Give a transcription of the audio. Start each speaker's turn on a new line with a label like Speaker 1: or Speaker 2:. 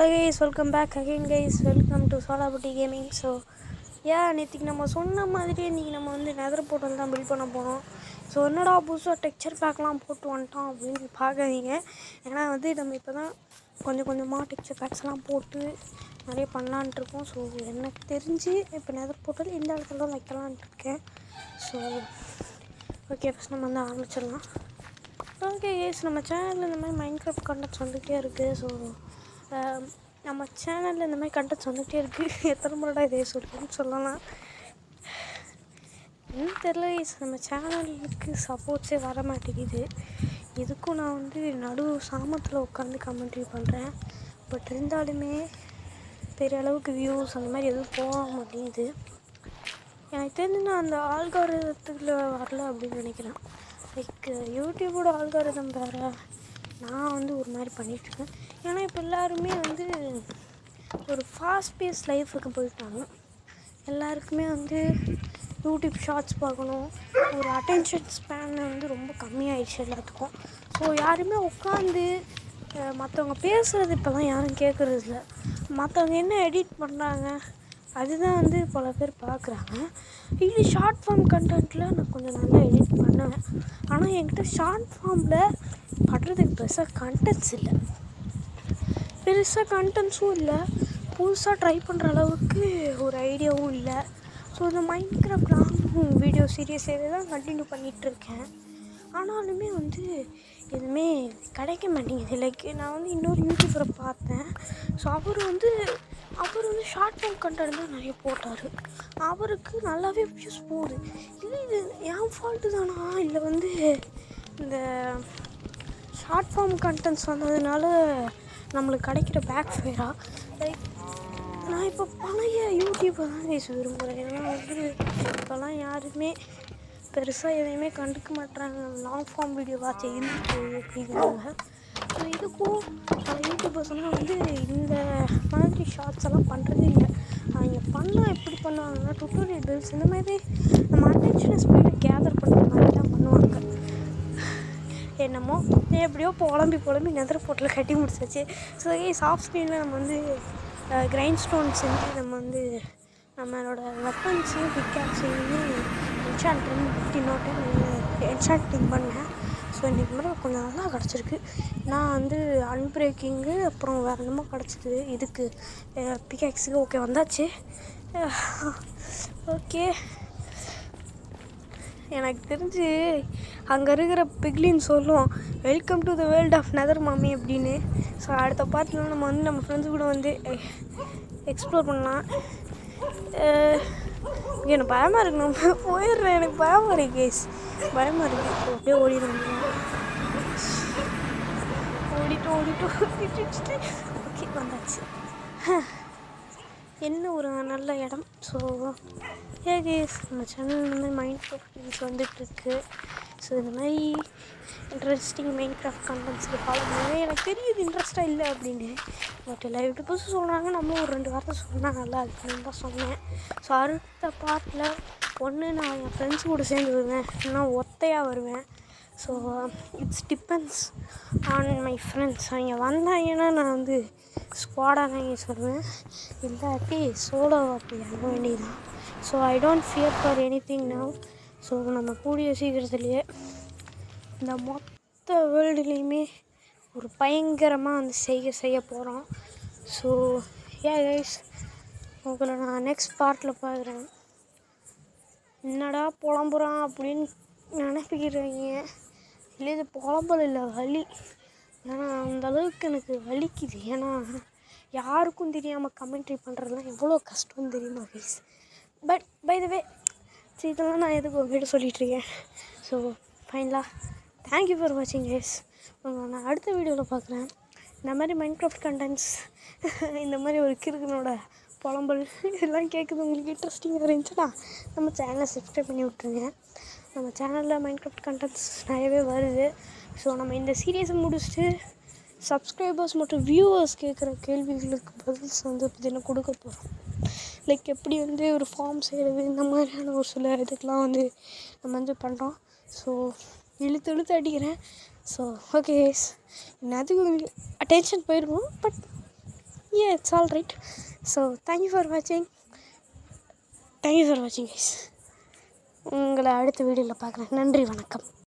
Speaker 1: Hello guys welcome back again guys welcome to Solapatti gaming so ஏன் நேற்றுக்கு நம்ம சொன்ன மாதிரியே இன்றைக்கி நம்ம வந்து நெதர் போர்ட்டல் தான் பில்ட் பண்ண போகிறோம் ஸோ என்னடா புதுசாக டெக்ஸ்சர் பேக்லாம் போட்டு வந்துட்டோம் அப்படின்னு பார்க்காதீங்க. ஏன்னா வந்து நம்ம இப்போ தான் கொஞ்சம் கொஞ்சமாக டெக்ஸ்சர் பேக்ஸ்லாம் போட்டு நிறைய பண்ணலான்ட்டு இருக்கோம். ஸோ எனக்கு தெரிஞ்சு இப்போ நெதர் போர்ட்டல் இந்த இடத்துல தான் வைக்கலான்ட்டு இருக்கேன். ஸோ ஓகே ஃபஸ்ட் நம்ம வந்து ஆரம்பிச்சிடலாம். ஓகே எஸ் நம்ம சேனலில் இந்த மாதிரி மைண்ட் கிராஃப்ட் கண்டென்ட்ஸ் வந்துகிட்டே இருக்குது ஸோ நம்ம சேனலில் இந்த மாதிரி கண்டென்ட் வந்துகிட்டே இருக்குது எத்தனை முறைடா இதே சொல்லுன்னு சொல்லலாம். இன்னும் தெரில நம்ம சேனலுக்கு சப்போர்ட்ஸே வர மாட்டேங்குது. இதுக்கும் நான் வந்து நடு சாமத்தில் உட்காந்து கமெண்ட்ரி பண்ணுறேன் பட் இருந்தாலுமே பெரிய அளவுக்கு வியூஸ் அந்த மாதிரி எதுவும் போக மாட்டேங்குது. எனக்கு தெரிஞ்சு நான் அந்த ஆல்காரத்தில் வரல அப்படின்னு நினைக்கிறேன். லைக் யூடியூபோட ஆல்காரிதம் வேறு. நான் வந்து ஒரு மாதிரி பண்ணிகிட்ருக்கேன் ஏன்னா இப்போ எல்லாருமே வந்து ஒரு ஃபாஸ்ட் பேஸ் லைஃபுக்கு போயிட்டாங்க. எல்லாருக்குமே வந்து யூடியூப் ஷார்ட்ஸ் பார்க்கணும். ஒரு அட்டென்ஷன் ஸ்பேன் வந்து ரொம்ப கம்மியாயிடுச்சு எல்லாத்துக்கும். ஸோ யாருமே உட்காந்து மற்றவங்க பேசுகிறது இப்போலாம் யாரும் கேட்குறது இல்லை மற்றவங்க என்ன எடிட் பண்ணுறாங்க அதுதான் வந்து பல பேர் பார்க்குறாங்க. இது ஷார்ட் ஃபார்ம் கண்டென்ட்டில் நான் கொஞ்சம் நல்லா எடிட் பண்ணுவேன் ஆனால் என்கிட்ட ஷார்ட் ஃபார்மில் பண்ணுறதுக்கு பெருசாக கண்டென்ட்ஸ் இல்லை. பெருசாக கண்டென்ட்ஸும் இல்லை. புதுசாக ட்ரை பண்ணுற அளவுக்கு ஒரு ஐடியாவும் இல்லை. ஸோ இந்த மைண்ட் கிராஃப்ட் லாங் வீடியோ சீரியஸாகவே தான் கண்டினியூ பண்ணிகிட்ருக்கேன் ஆனாலுமே வந்து எதுவுமே கிடைக்க மாட்டேங்குது. லைக் நான் வந்து இன்னொரு யூடியூபரை பார்த்தேன். ஸோ அவர் வந்து ஷார்ட் ஃபார்ம் கண்டென்ட் தான் நிறைய போட்டார். அவருக்கு நல்லாவே வியூஸ் போகுது. இல்லை இது என் ஃபால்ட்டு தானா? இல்லை வந்து இந்த ஷார்ட் ஃபார்ம் கண்டென்ட்ஸ் வந்ததுனால நம்மளுக்கு கிடைக்கிற பேக் ஃபேராக லைக் நான் இப்போ பழைய யூடியூப்பை தான் பேச விரும்புகிறேன் ஏன்னா வந்து இப்போல்லாம் யாருமே பெருசாக எதையுமே கண்டுக்க மாட்டாங்க லாங் ஃபார்ம் வீடியோவாக வாட்ச் அப்படிங்கிறாங்க ஸோ இதுக்கும் பல யூடியூபர்ஸ்லாம் வந்து இந்த ஷார்ட்ஸ் எல்லாம் பண்ணுறதே இல்லை அவங்க பண்ணால் எப்படி பண்ணுவாங்கன்னா டுட்டோரியல் பில்ஸ் இந்த மாதிரி நம்ம அட்டென்ஷனை ஸ்பீடை கேதர் பண்ணுற மாதிரி தான் பண்ணுவாங்க. என்னமோ எப்படியோ புலம்பி புலம்பி நெதர் போட்டில் கட்டி முடிச்சாச்சு. ஸோ சாஃப்ட் ஸ்க்ரீனில் நம்ம வந்து கிரைண்ட் ஸ்டோன் செஞ்சு நம்ம வந்து நம்மளோட வெப்பன்ஸையும் பிக்காக்ஸையுமே என்ஷான்டிங் நோட்டை என்ஷான்டிங் பண்ணேன். ஸோ இன்றைக்கி மாதிரி கொஞ்சம் நல்லா கிடச்சிருக்கு. நான் வந்து அன்பிரேக்கிங்கு அப்புறம் வேறு என்னமோ கிடச்சிது. இதுக்கு பிகாக்ஸுக்கு ஓகே வந்தாச்சு. ஓகே எனக்கு தெரிஞ்சு அங்கே இருக்கிற பிக்லின் சொல்லும் welcome to the world of nether மாமி அப்படின்னு. ஸோ அடுத்த பார்ட்டில் நம்ம வந்து நம்ம ஃப்ரெண்ட்ஸ் கூட வந்து எக்ஸ்ப்ளோர் பண்ணலாம். எனக்கு பயமாக இருக்கு. நம்ம போயிடுறேன். எனக்கு பயமாக இருக்கு கேஸ் பயமாக இருக்குது அப்படியே ஓடிடும் ஓடிட்டு ஓடிட்டு ஓகே வந்தாச்சு. என்ன ஒரு நல்ல இடம். ஸோ ஏ கேஸ் நம்ம சேனல் இந்த மாதிரி மைண்ட் கிராஃப்ட் வந்துட்டுருக்கு ஸோ இந்த மாதிரி இன்ட்ரெஸ்டிங் மைண்ட் கிராஃப்ட் கண்டென்ட்ஸுக்கு ஃபாலோ பண்ணுவேன் எனக்கு தெரியுது இன்ட்ரெஸ்ட்டாக இல்லை அப்படின்னு. பட் எல்லா யூடியூபர்ஸும் சொல்கிறாங்க நம்மளும் ஒரு ரெண்டு வாரத்தை சொன்னால் நல்லா இருக்குன்னு தான் சொன்னேன். ஸோ அடுத்த பார்ட்டில் ஒன்று நான் என் ஃப்ரெண்ட்ஸ் கூட சேர்ந்து வருவேன். இல்லைனா ஒத்தையாக வருவேன். So it's depends on my friends அவங்க வந்தாங்கன்னா நான் வந்து ஸ்குவாடாக நான் சொல்லுவேன் இல்லாட்டி சோலோ அப்படி அனுப்ப வேண்டியதுதான். So I don't fear for anything now so நம்ம கூடிய சீக்கிரத்துலேயே இந்த மொத்த வேர்ல்டுலேயுமே ஒரு பயங்கரமாக வந்து செய்ய செய்ய போகிறோம் ஸோ ஏ கைஸ் உங்களை நான் நெக்ஸ்ட் பார்ட்டில் பார்க்குறேன் என்னடா புலம்புறான் அப்படின்னு நினைப்பிக்கிறீங்க. இல்லை இது புலம்பல் இல்லை வலி. ஏன்னா அந்தளவுக்கு எனக்கு வலிக்குது. ஏன்னா யாருக்கும் தெரியாமல் கமெண்ட்ரி பண்ணுறதுலாம் எவ்வளோ கஷ்டம்னு தெரியுமா guys but by the way சரி இதெல்லாம் நான் எதுக்கு உங்ககிட்ட சொல்லிகிட்ருக்கேன் ஸோ ஃபைனலாக தேங்க்யூ ஃபார் வாட்சிங் கைஸ் உங்களை நான் அடுத்த வீடியோவில் பார்க்குறேன். இந்த மாதிரி மைண்ட் கிராஃப்ட் கண்டென்ட்ஸ் இந்த மாதிரி ஒரு கிறுக்கனோட புலம்பல் இதெல்லாம் கேட்குது உங்களுக்கு இன்ட்ரெஸ்டிங்காக இருந்துச்சுன்னா நம்ம சேனலை சப்ஸ்கிரைப் பண்ணி விட்ருங்க நம்ம சேனலில் மைண்ட் கிராஃப்ட் கண்டென்ட்ஸ் நிறையவே வருது. ஸோ நம்ம இந்த சீரியஸை முடிச்சுட்டு சப்ஸ்கிரைபர்ஸ் மற்றும் வியூவர்ஸ் கேட்குற கேள்விகளுக்கு பதில்ஸ் வந்து பார்த்தீங்கன்னா கொடுக்க போகிறோம் லைக் எப்படி வந்து ஒரு ஃபார்ம் செய்கிறது இந்த மாதிரியான ஒரு சில இதுக்கெலாம் வந்து நம்ம வந்து பண்ணுறோம் ஸோ இழுத்து இழுத்து அடிக்கிறேன். ஸோ ஓகே இன்னத்துக்கு அட்டென்ஷன் போயிருக்கும் but A it's all right so thank you for வாட்சிங் தேங்க்யூ ஃபார் வாட்சிங் கைஸ் உங்களை அடுத்த வீடியோவில் பார்க்குறேன். நன்றி வணக்கம்.